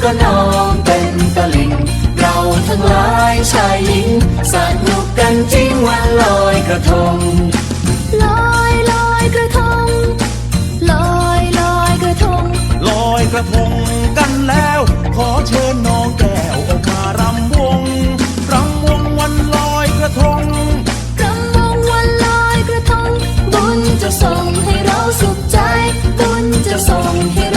บสองน้ำก็นองเต็มตลิ่งเราทั้งหลายชายหญิงสนุกกันจริงวันลอยกระทง ลอยลอยกระทง ลอยลอยกระทง ลอยกระทงกันแล้ว ขอเชิญน้องแก้วออกมารำวงรำวงวันลอยกระทงรำวงวันลอยกระทง บุญจะส่งให้เราสุขใจ บุญจะส่งให้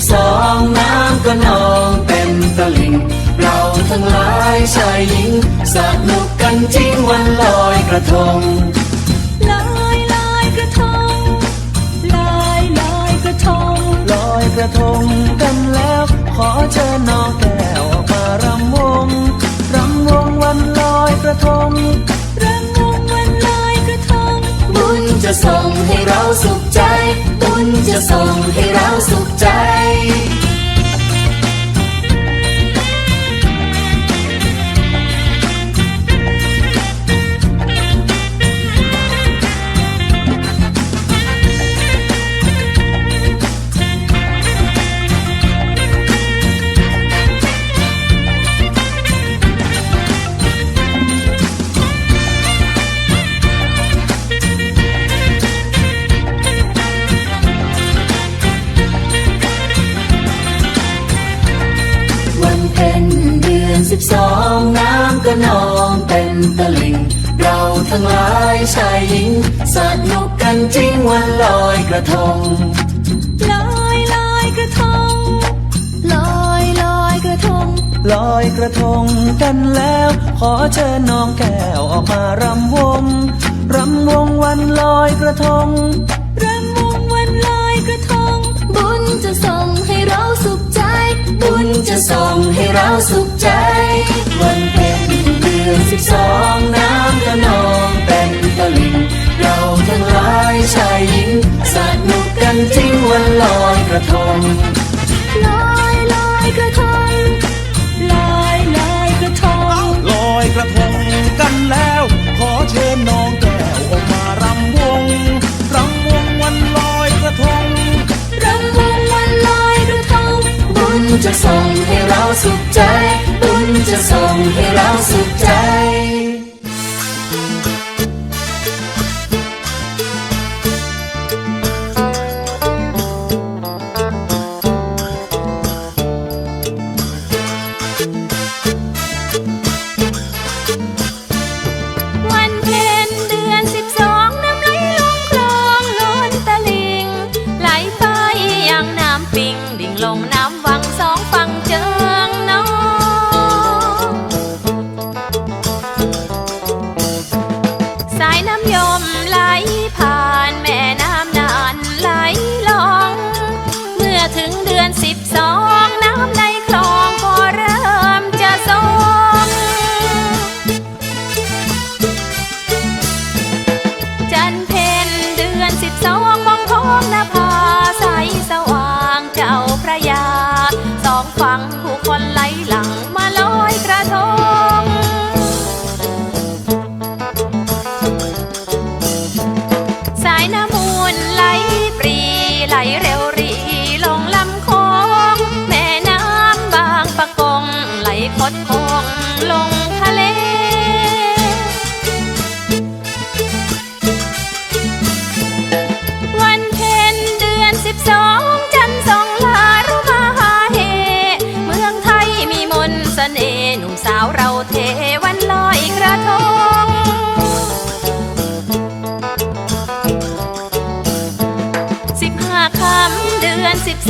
บสองน้ำก็นองเต็มตลิ่ง เราทั้งหลายชายหญิงสนุกกันจริงวันลอยกระทงลอยลอยกระทงลอยลอยกระทงลอยกระทงกันแล้ว ขอเชิญน้องแก้วออกมารำวงรำวงวันลอยกระทง จะส่งให้เราสุขใจ ตุนจะส่งให้เราสุขใจ ต็มตลิ่งเราทั้งหลายชายหญิง สนุกกันจริงวันลอยกระทง ลอยลอยกระทง ลอยลอยกระทง ลอยกระทงกันแล้ว ขอเชิญน้องแก้วออกมารำวง รำวงวันลอยกระทง รำวงวันลอยกระทง บุญจะส่งให้เราสุขใจ บุญจะส่งให้เราสุขใจวันเพ็ญเดือนสิบสองน้ำก็นองเต็มตลิ่งเราทั้งหลายชายหญิงสนุกกันจริงวันลอยกระทงลอยลอยกระทงลอยลอยกระทงลอยกระทงกันแล้ว ขอเชิญน้องแก้วออกมารำวงรำวงวันลอยกระทงรำวงวันลอยกระทงบุญจะส่งให้เราสุขใจ บุญจะส่งให้เราสุข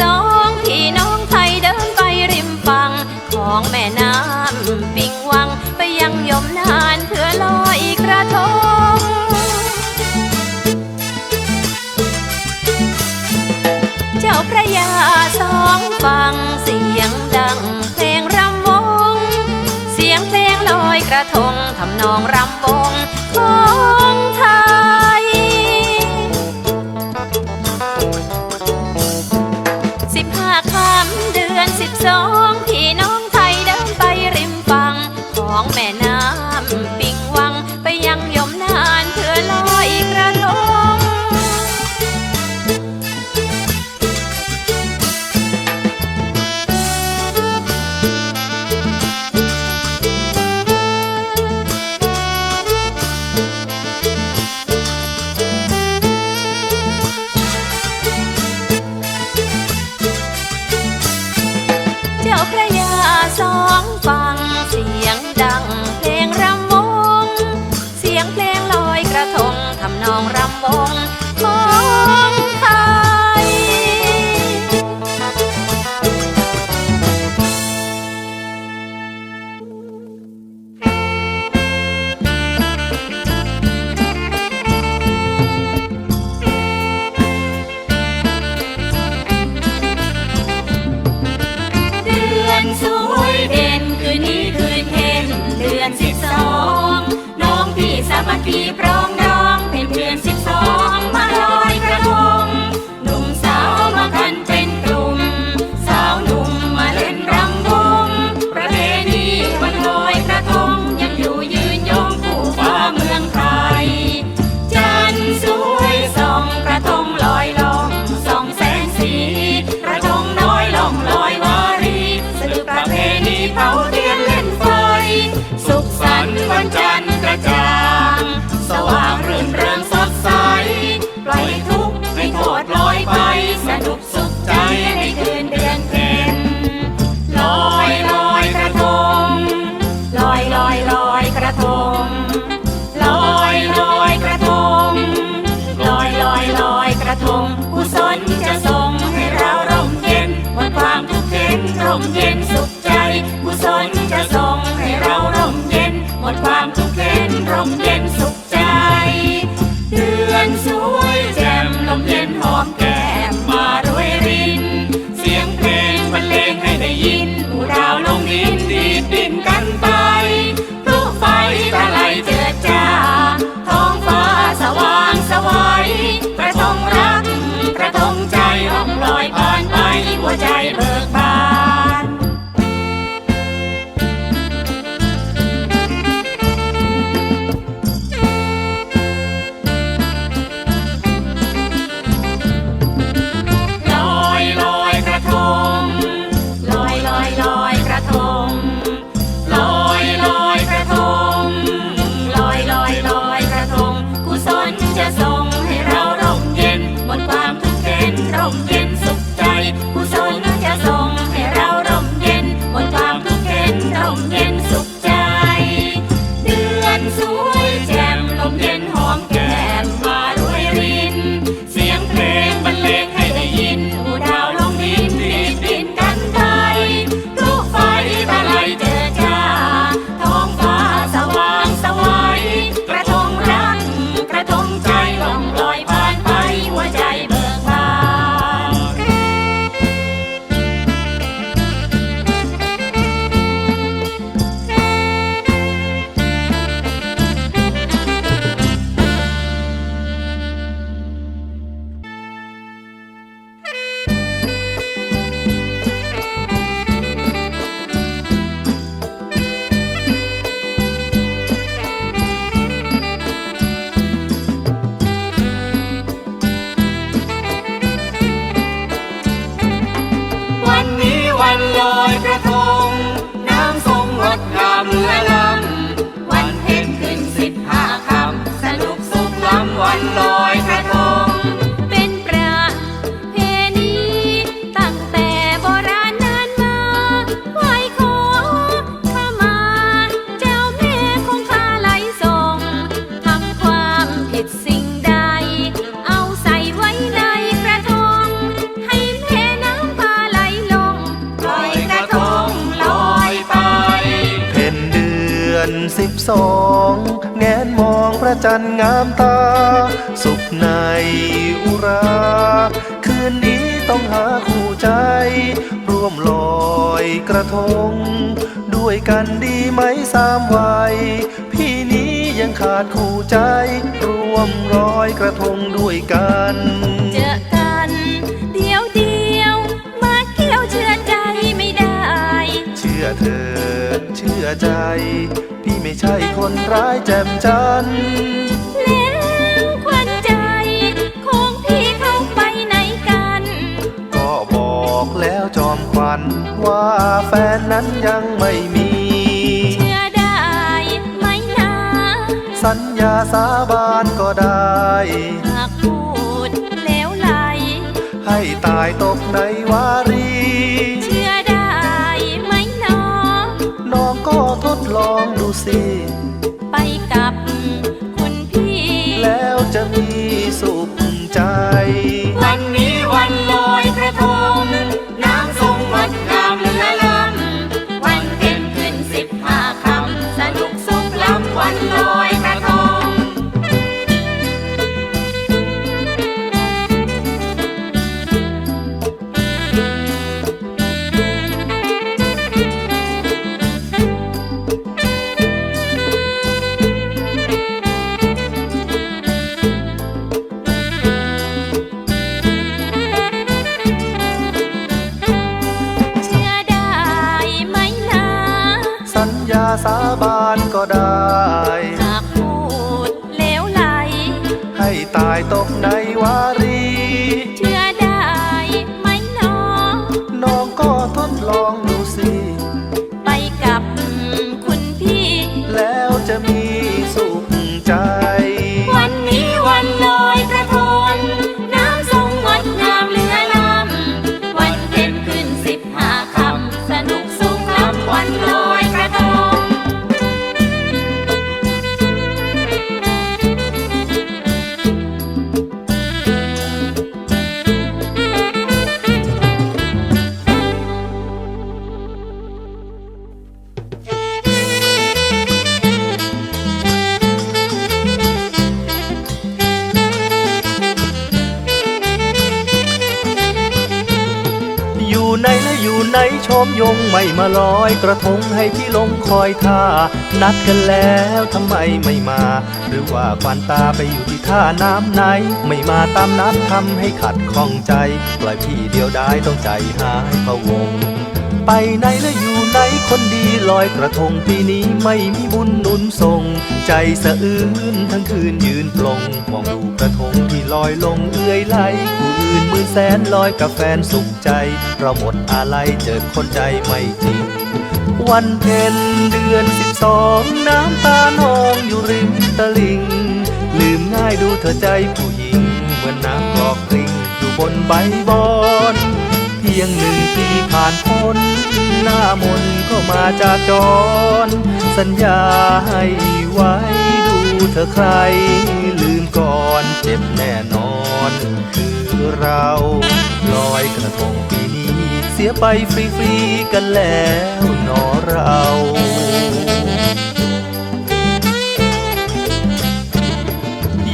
สองพี่น้องไทยเดินไปริมฝั่งของแม่น้ำปิงวัง ไปยังยมนานเพื่อลอยกระทง เจ้าพระยาสองฟังเสียงดังเพลงรำวง เสียงเพลงลอยกระทงทำนองรำวงของ 一锅 da Oh. จันทร์งามตา สุขในอุรา คืนนี้ต้องหาคู่ใจ ร่วมลอยกระทง ด้วยกันดีไหมสามวัย พี่นี้ยังขาดคู่ใจ ร่วมลอยกระทงด้วยกันเจอกันเดียวเดียวมาเกี่ยวเชื่อใจไม่ได้ เชื่อเธอเชื่อใจ ไม่ใช่คนร้ายแจ่มจันแล้วควันใจของพี่เข้าไปไหนกัน ก็บอกแล้วจอมควันว่าแฟนนั้นยังไม่มี เชื่อได้ไหมนะ สัญญาสาบานก็ได้หากพูดแล้วไหลให้ตายตกในวารี องดูสิ ไปกับคุณพี่ แล้วจะมีสุขใจ ท ไหนชมยงไม่มาลอยกระทงให้พี่ลงคอยท่า นัดกันแล้วทำไมไม่มา หรือว่าควานตาไปอยู่ที่ท่าน้ำไหน ไม่มาตามนัดทำให้ขัดข้องใจ ปล่อยพี่เดียวได้ต้องใจหายพะวง ไปไหนและอยู่ไหนคนดีลอยกระทงปีนี้ไม่มีบุญนุนส่ง ใจสะอื้นทั้งคืนยืนปลงมองดูกระทงที่ลอยลงเอื้อยไหลผู้อื่นมือแสนลอยกับแฟนสุขใจ เราหมดอะไรเจอคนใจไม่จริง วันเพ็ญเดือนสิบสองน้ำตานองอยู่ริมตลิง ลืมง่ายดูเธอใจผู้หญิงเหมือนน้ำกรอกกริ่งอยู่บนใบบอน พียงหนึ่งปีผ่านพ้นหน้ามนก็มาจากจร สัญญาให้ไว้ดูเธอใคร ลืมก่อนเจ็บแน่นอนคือเราลอยกระทงปีนี้ เสียไปฟรีๆกันแล้วหนอเรา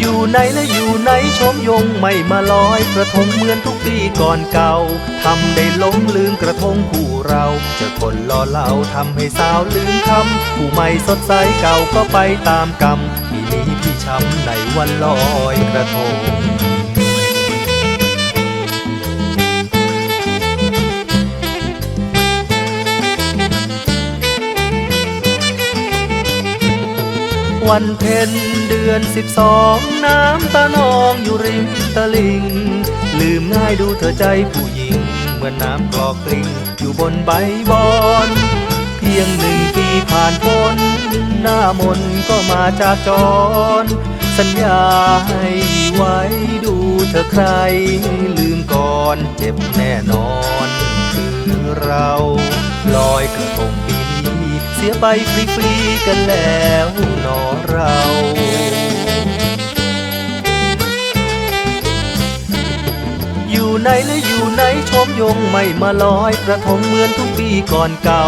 อยู่ไหนและอยู่ไหนชมยงไม่มาลอยกระทงเหมือนทุกปีก่อนเก่าทำได้หลงลืมกระทงคู่เราเจะคนล่อเหลาทำให้สาวลืมคำผู้ใหม่สดใสเก่าก็ไปตามกรรมปีนี้พี่ช้ำในวันลอยกระทงวันเพ็ญ เดือนสิบสองน้ำตานองอยู่ริมตลิง ลืมง่ายดูเธอใจผู้หญิง เหมือนน้ำกรอกกลิ่งอยู่บนใบบอน เพียงหนึ่งปีผ่านพ้นหน้ามนก็มาจากจร สัญญาให้ไว้ดูเธอใคร ลืมก่อนเจ็บแน่นอน คือเราลอยกระทง เสียไปฟรีๆกันแล้วหนอเราอยู่ไหนและอยู่ไหนชมยงไม่มาลอยกระทงเหมือนทุกปีก่อนเก่า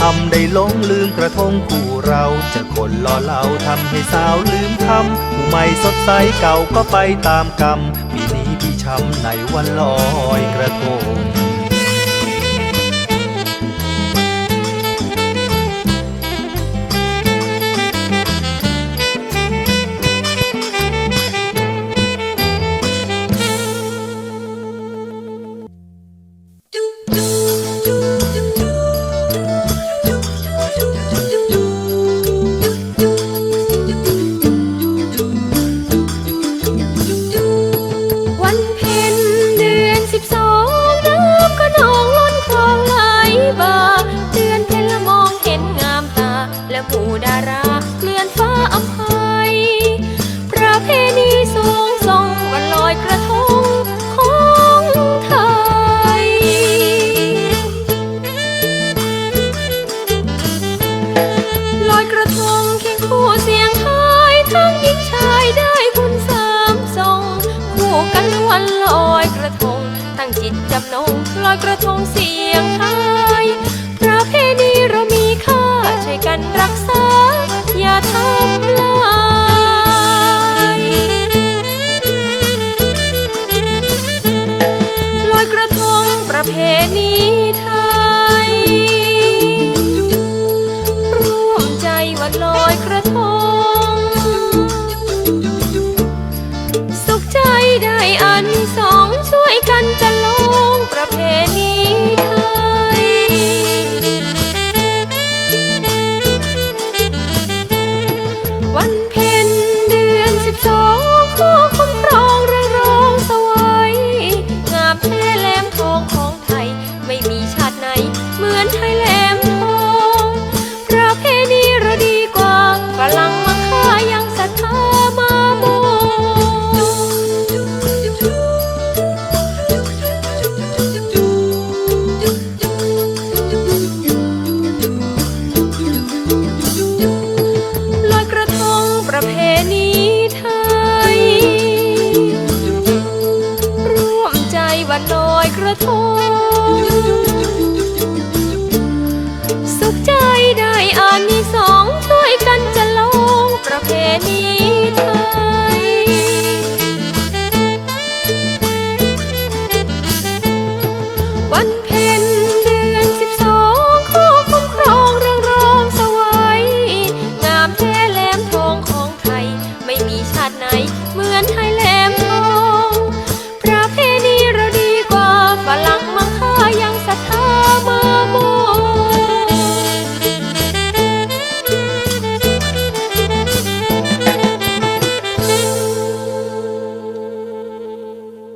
ทำได้ลงลืมกระทงคู่เราจะคนล่อเหลาทำให้สาวลืมคำผู้ใหม่สดใสเก่าก็ไปตามกรรมปีนี้พี่ช้ำในวันลอยกระทง จำนงลอยกระทงเสียง